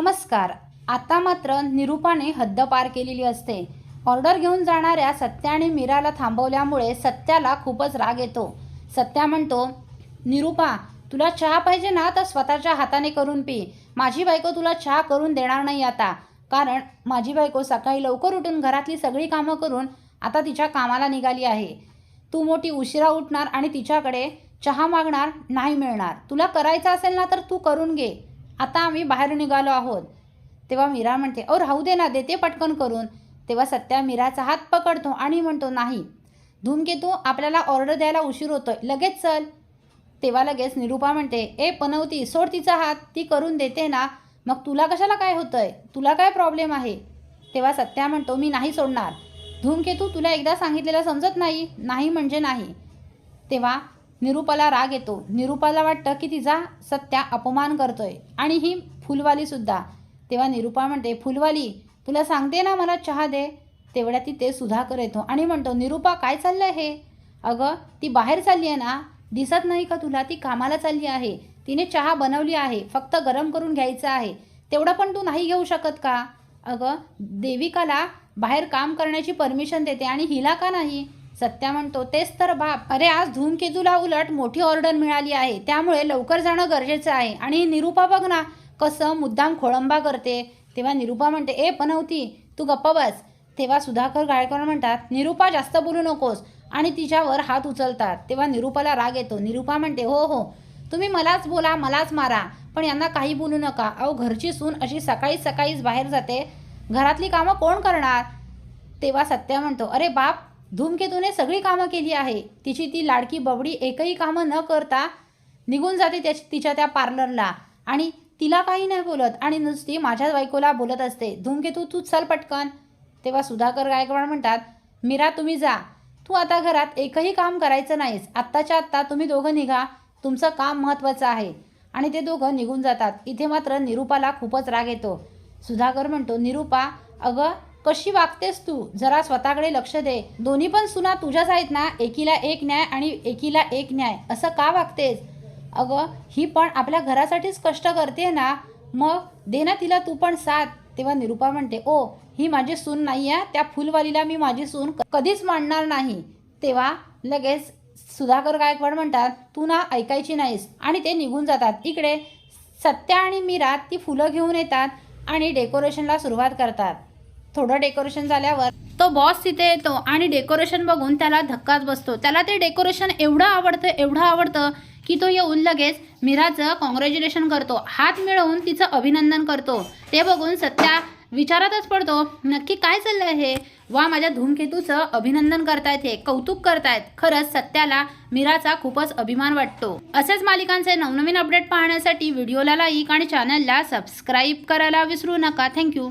नमस्कार. आता मात्र निरूपाने हद्द पार केलेली असते. ऑर्डर घेऊन जाणाऱ्या सत्या आणि मीराला थांबवल्यामुळे सत्याला खूपच राग येतो. सत्या म्हणतो निरूपा तुला चहा पाहिजे ना तर स्वतःच्या हाताने करून पी. माझी बायको तुला चहा करून देणार नाही आता. कारण माझी बायको सकाळी लवकर उठून घरातली सगळी कामं करून आता तिच्या कामाला निघाली आहे. तू मोठी उशिरा उठणार आणि तिच्याकडे चहा मागणार नाही मिळणार. तुला करायचं असेल ना तर तू करून घे. आता आम्ही बाहेर निघालो आहोत. तेव्हा मीरा म्हणते अहो राहू दे ना देते पटकन करून. तेव्हा सत्या मीराचा हात पकडतो आणि म्हणतो नाही धूमकेतू आपल्याला ऑर्डर द्यायला उशीर होतोय. लगेच चल. तेव्हा लगेच निरूपा म्हणते ए पनवती सोड तिचा हात. ती करून देते ना. मग तुला कशाला काय होतंय? तुला काय प्रॉब्लेम आहे? तेव्हा सत्या म्हणतो मी नाही सोडणार. धूमकेतू तुला एकदा सांगितलेलं समजत नाही. नाही म्हणजे नाही. तेव्हा निरूपाला राग येतो. निरूपाला वाटतं की तिचा सत्या अपमान करतोय. आणि ही फुलवालीसुद्धा तेव्हा निरूपा म्हणते फुलवाली तुला सांगते ना मला चहा दे. तेवढ्या ती ते सुधाकर येतो आणि म्हणतो निरूपा काय चाललं हे? अगं ती बाहेर चालली आहे ना. दिसत नाही का तुला? ती कामाला चालली आहे. तिने चहा बनवली आहे. फक्त गरम करून घ्यायचं आहे. तेवढं पण तू नाही घेऊ शकत का? अगं देविकाला बाहेर काम करण्याची परमिशन देते आणि हिला का नाही? सत्या म्हणतो तेच तर बाप. अरे आज धूमकेतूला उलट मोठी ऑर्डर मिळाली आहे. त्यामुळे लवकर जाणं गरजेचं आहे. आणि निरुपा निरूपा बघ ना कसं मुद्दाम खोळंबा करते. तेव्हा निरूपा म्हणते ए पनवती तू गप्प बस. तेव्हा सुधाकर गायकवाड म्हणतात निरूपा जास्त बोलू नकोस. आणि तिच्यावर हात उचलतात. तेव्हा निरूपाला राग येतो. निरूपा म्हणते हो हो तुम्ही मलाच बोला मलाच मारा. पण यांना काही बोलू नका. अहो घरची सून अशी सकाळी सकाळीच बाहेर जाते. घरातली कामं कोण करणार? तेव्हा सत्या म्हणतो अरे बाप धूमकेतूने सगळी कामं केली आहे. तिची ती लाडकी बबडी एकही कामं न करता निघून जाते त्या तिच्या त्या पार्लरला. आणि तिला काही नाही बोलत आणि नुसती माझ्या बायकोला बोलत असते. धूमकेतू तू चल पटकन. तेव्हा सुधाकर गायकवाड म्हणतात मीरा तुम्ही जा. तू आता घरात एकही काम करायचं नाहीस. आत्ताच्या आत्ता तुम्ही दोघं निघा. तुमचं काम महत्त्वाचं आहे. आणि ते दोघं निघून जातात. इथे मात्र निरूपाला खूपच राग येतो. सुधाकर म्हणतो निरूपा अगं कशी वागतेस तू? जरा स्वतःकडे लक्ष दे. दोन्ही पण सुना तुझ्याच आहेत ना? एकीला एक न्याय आणि एकीला एक न्याय. असं का वागतेस? अगं ही पण आपल्या घरासाठीच कष्ट करते ना? मग दे ना तिला तू पण साथ. तेव्हा निरूपा म्हणते ओ ही माझी सून नाही आहे त्या फुलवालीला मी माझी सून कधीच मांडणार नाही. तेव्हा लगेच सुधाकर गायकवाड म्हणतात तू ना ऐकायची नाहीस. आणि ते निघून जातात. इकडे सत्या आणि मीरा ती फुलं घेऊन येतात आणि डेकोरेशनला सुरुवात करतात. थोडं डेकोरेशन झाल्यावर तो बॉस तिथे येतो आणि डेकोरेशन बघून त्याला धक्काच बसतो. त्याला ते डेकोरेशन एवढं आवडतं एवढं आवडतं की तो येऊन लगेच मीराचं कॉंग्रॅच्युलेशन करतो. हात मिळवून तिचं अभिनंदन करतो. ते बघून सत्या विचारातच पडतो नक्की काय चाललं हे? वा माझ्या धूमकेतूचं अभिनंदन करतायत हे कौतुक करतायत. खरंच सत्याला मीराचा खूपच अभिमान वाटतो. असेच मालिकांचे नवनवीन अपडेट पाहण्यासाठी व्हिडिओला लाईक आणि चॅनलला सबस्क्राईब करायला विसरू नका. थँक्यू